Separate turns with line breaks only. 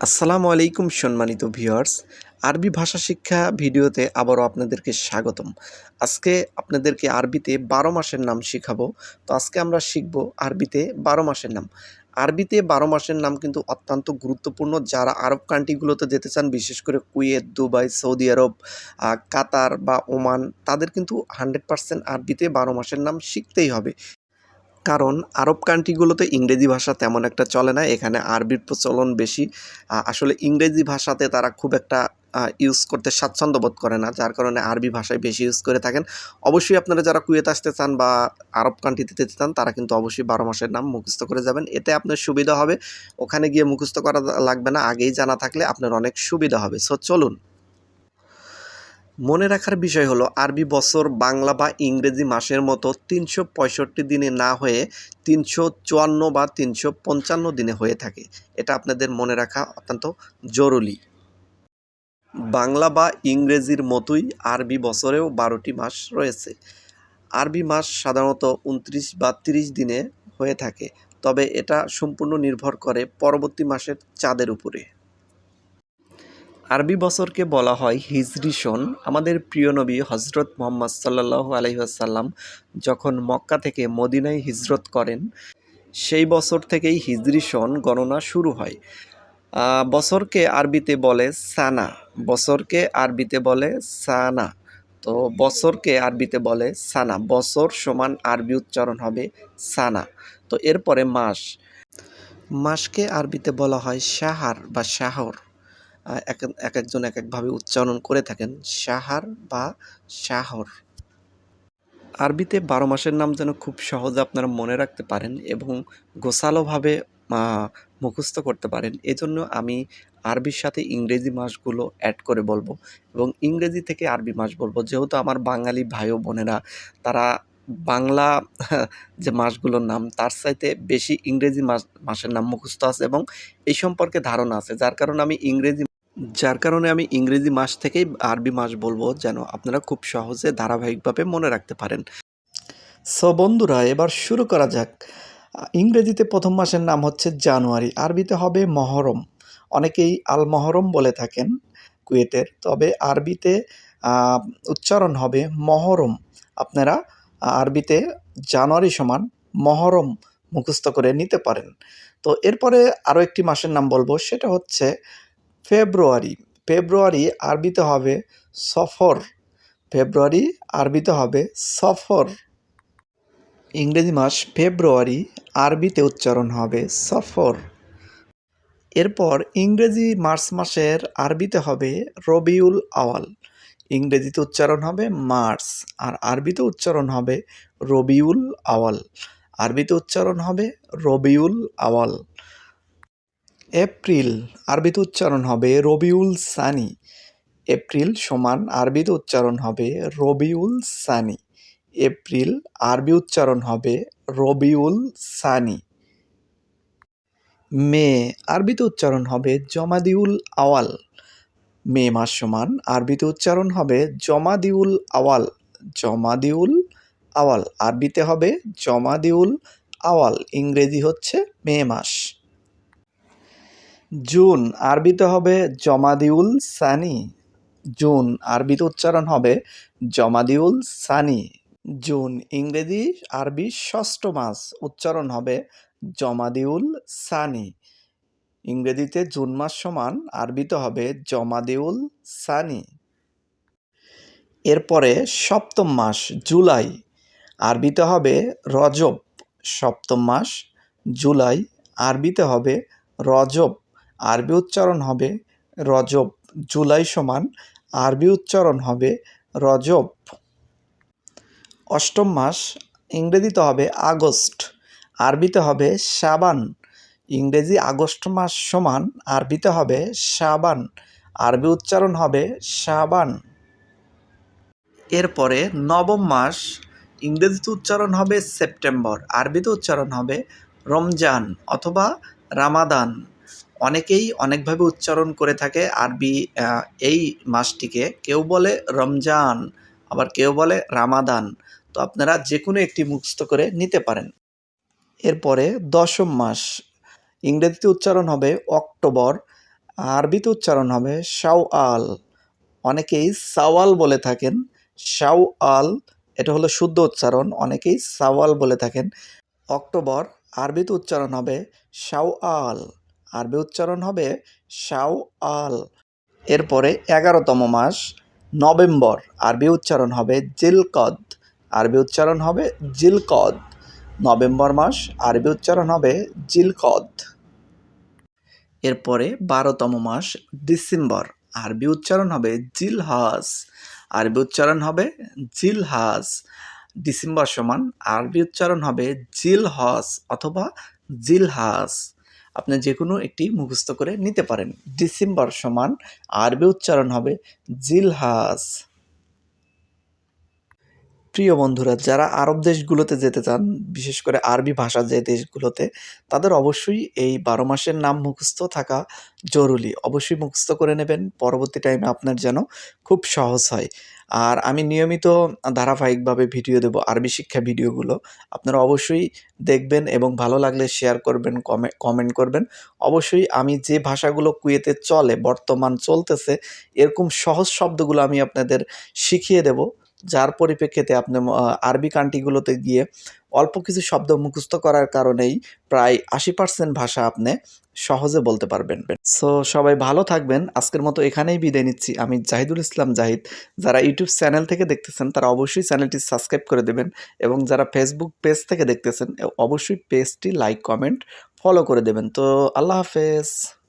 আসসালামু আলাইকুম, সম্মানিত ভিউয়ার্স। আরবি ভাষা শিক্ষা ভিডিওতে আবারও আপনাদেরকে স্বাগতম। আজকে আপনাদেরকে আরবিতে বারো মাসের নাম শেখাবো। তো আজকে আমরা শিখব আরবিতে বারো মাসের নাম। আরবিতে বারো মাসের নাম কিন্তু অত্যন্ত গুরুত্বপূর্ণ। যারা আরব কান্ট্রিগুলোতে যেতে চান, বিশেষ করে Kuwait, Dubai, Saudi Arab Qatar বা ওমান, তাদের কিন্তু হান্ড্রেড পার্সেন্ট আরবিতে বারো মাসের নাম শিখতেই হবে। কারণ আরব কান্ট্রিগুলোতে ইংরেজি ভাষা তেমন একটা চলে না, এখানে আরবির প্রচলন বেশি। আসলে ইংরেজি ভাষাতে তারা খুব একটা ইউজ করতে স্বাচ্ছন্দ্য বোধ করে না, যার কারণে আরবি ভাষায় বেশি ইউজ করে থাকেন। অবশ্যই আপনারা যারা কুয়েত আসতে চান বা আরব কান্ট্রিতে যেতে চান, তারা কিন্তু অবশ্যই বারো মাসের নাম মুখস্থ করে যাবেন। এতে আপনার সুবিধা হবে। ওখানে গিয়ে মুখস্থ করা লাগবে না, আগেই জানা থাকলে আপনার অনেক সুবিধা হবে। সো চলুন। মনে রাখার বিষয় হলো, আরবি বছর বাংলা বা ইংরেজি মাসের মতো তিনশো পঁয়ষট্টি দিনে না হয়ে তিনশো চুয়ান্ন বা তিনশো পঞ্চান্ন দিনে হয়ে থাকে। এটা আপনাদের মনে রাখা অত্যন্ত জরুরি। বাংলা বা ইংরেজির মতোই আরবি বছরেও বারোটি মাস রয়েছে। আরবি মাস সাধারণত উনত্রিশ বা তিরিশ দিনে হয়ে থাকে, তবে এটা সম্পূর্ণ নির্ভর করে পরবর্তী মাসের চাঁদের উপরে। আরবি বছরকে বলা হয় হিজরি সন। আমাদের প্রিয় নবী হজরত মোহাম্মদ সাল্লাহ আলহিহাসাল্লাম যখন মক্কা থেকে মদিনায় হিজরত করেন, সেই বছর থেকেই হিজরি সন গণনা শুরু হয়। বছরকে আরবিতে বলে সানা, বছরকে আরবিতে বলে সানা। তো বছরকে আরবিতে বলে সানা, বছর সমান আরবি উচ্চারণ হবে সানা। তো এরপরে মাস। মাসকে আরবিতে বলা হয় সাহার বা শাহর। এক এক একজন এক একভাবে উচ্চারণ করে থাকেন সাহার বা শাহর। আরবিতে বারো মাসের নাম যেন খুব সহজে আপনারা মনে রাখতে পারেন এবং গোছালোভাবে মুখস্থ করতে পারেন। এজন্য আমি আরবির সাথে ইংরেজি মাসগুলো অ্যাড করে বলব এবং ইংরেজি থেকে আরবি মাস বলব। যেহেতু আমার বাঙালি ভাই ও বোনেরা, তারা বাংলা, যে মাসগুলোর নাম, তার চাইতে বেশি ইংরেজি মাস মাসের নাম মুখস্থ আছে এবং এই সম্পর্কে ধারণা আছে। যার কারণে আমি ইংরেজি যার কারণে আমি ইংরেজি মাস থেকেই আরবি মাস বলব যেন আপনারা খুব সহজে ধারাবাহিকভাবে মনে রাখতে পারেন। সো বন্ধুরা, এবার শুরু করা যাক। ইংরেজিতে প্রথম মাসের নাম হচ্ছে জানুয়ারি, আরবিতে হবে মহরম। অনেকেই আল মহরম বলে থাকেন কুয়েতের, তবে আরবিতে উচ্চারণ হবে মহরম। আপনারা আরবিতে জানুয়ারি সমান মহরম মুখস্থ করে নিতে পারেন। তো এরপরে আরও একটি মাসের নাম বলব, সেটা হচ্ছে ফেব্রুয়ারি ফেব্রুয়ারি আরবিতে হবে সফর, ফেব্রুয়ারি আরবিতে হবে সফর। ইংরেজি মাস ফেব্রুয়ারি আরবিতে উচ্চারণ হবে সফর। এরপর ইংরেজি মার্চ মাসের আরবিতে হবে রবিউল আওয়াল। ইংরেজিতে উচ্চারণ হবে মার্চ আর আরবিতে উচ্চারণ হবে রবিউল আওয়াল। আরবিতে উচ্চারণ হবে রবিউল আওয়াল। এপ্রিল, আরবিতে উচ্চারণ হবে রবিউল সানি। এপ্রিল সমান আরবিতে উচ্চারণ হবে রবিউল সানি। এপ্রিল, আরবি উচ্চারণ হবে রবিউল সানি। মে, আরবিতে উচ্চারণ হবে জমাদিউল আওয়াল। মে মাস সমান আরবিতে উচ্চারণ হবে জমাদিউল আওয়াল। জমাদিউল আওয়াল, আরবিতে হবে জমাদিউল আওয়াল। ইংরেজি হচ্ছে মে মাস। জুন আরবিতে হবে জমাদিউল সানি। জুন আরবিতে উচ্চারণ হবে জমাদিউল সানি। জুন ইংরেজি, আরবি ষষ্ঠ মাস উচ্চারণ হবে জমাদিউল সানি। ইংরেজিতে জুন মাস সমান আরবিতে হবে জমাদিউল সানি। এরপরে সপ্তম মাস জুলাই, আরবিতে হবে রজব। সপ্তম মাস জুলাই, আরবিতে হবে রজব। আরবি উচ্চারণ হবে রজব, জুলাই সমান আরবি উচ্চারণ হবে রজব। অষ্টম মাস, ইংরেজিতে হবে আগস্ট, আরবিতে হবে সাবান ইংরেজি আগস্ট মাস সমান আরবিতে হবে সাবান আরবি উচ্চারণ হবে সাবান এরপরে নবম মাস, ইংরেজিতে উচ্চারণ হবে সেপ্টেম্বর, আরবিতে উচ্চারণ হবে রমজান অথবা রামাদান। অনেকেই অনেকভাবে উচ্চারণ করে থাকে আরবি এই মাসটিকে। কেউ বলে রমজান, আবার কেউ বলে রামাদান। তো আপনারা যে কোনো একটি মুখস্থ করে নিতে পারেন। এরপরে দশম মাস। ইংরেজিতে উচ্চারণ হবে অক্টোবর, আরবিতে উচ্চারণ হবে শাওয়াল। অনেকেই সাওয়াল বলে থাকেন। শাওয়াল, এটা হলো শুদ্ধ উচ্চারণ। অনেকেই সাওয়াল বলে থাকেন। অক্টোবর, আরবিতে উচ্চারণ হবে শাওয়াল। আরবি উচ্চারণ হবে শাওয়াল। এরপরে এগারোতম মাস, নভেম্বর, আরবি উচ্চারণ হবে জিলকদ। আরবি উচ্চারণ হবে জিলকদ। নভেম্বর মাস, আরবি উচ্চারণ হবে জিলকদ। এরপরে বারোতম মাস, ডিসেম্বর, আরবি উচ্চারণ হবে জিলহাজ। আরবি উচ্চারণ হবে জিলহাজ। ডিসেম্বর সমান আরবি উচ্চারণ হবে জিলহজ অথবা জিলহাজ। আপনি যে কোনো একটি মুখস্থ করে নিতে পারেন। ডিসেম্বর সমান আরবি উচ্চারণ হবে জিলহাজ। প্রিয় বন্ধুরা, যারা আরব দেশগুলোতে যেতে চান, বিশেষ করে আরবি ভাষা যে দেশগুলোতে, তাদের অবশ্যই এই বারো মাসের নাম মুখস্থ থাকা জরুরি। অবশ্যই মুখস্থ করে নেবেন, পরবর্তী টাইমে আপনার যেন খুব সহজ হয়। আর আমি নিয়মিত ধারাবাহিকভাবে ভিডিও দেব, আরবি শিক্ষা ভিডিওগুলো। আপনারা অবশ্যই দেখবেন এবং ভালো লাগলে শেয়ার করবেন, কমে, কমেন্ট করবেন। অবশ্যই আমি যে ভাষাগুলো কুয়েতে চলে, বর্তমান চলতেছে, এরকম সহজ শব্দগুলো আমি আপনাদের শিখিয়ে দেব। যার পরিপ্রেক্ষিতে আপনি আরবি কান্ট্রিগুলোতে গিয়ে অল্প কিছু শব্দ মুখস্থ করার কারণেই প্রায় আশি পার্সেন্ট ভাষা আপনি সহজে বলতে পারবেন। সো সবাই ভালো থাকবেন। আজকের মতো এখানেই বিদায় নিচ্ছি। আমি জাহিদুল ইসলাম জাহিদ। যারা ইউটিউব চ্যানেল থেকে দেখতেছেন, তারা অবশ্যই চ্যানেলটি সাবস্ক্রাইব করে দেবেন এবং যারা ফেসবুক পেজ থেকে দেখতেছেন, অবশ্যই পেজটি লাইক কমেন্ট ফলো করে দেবেন। তো, আল্লাহ হাফেজ।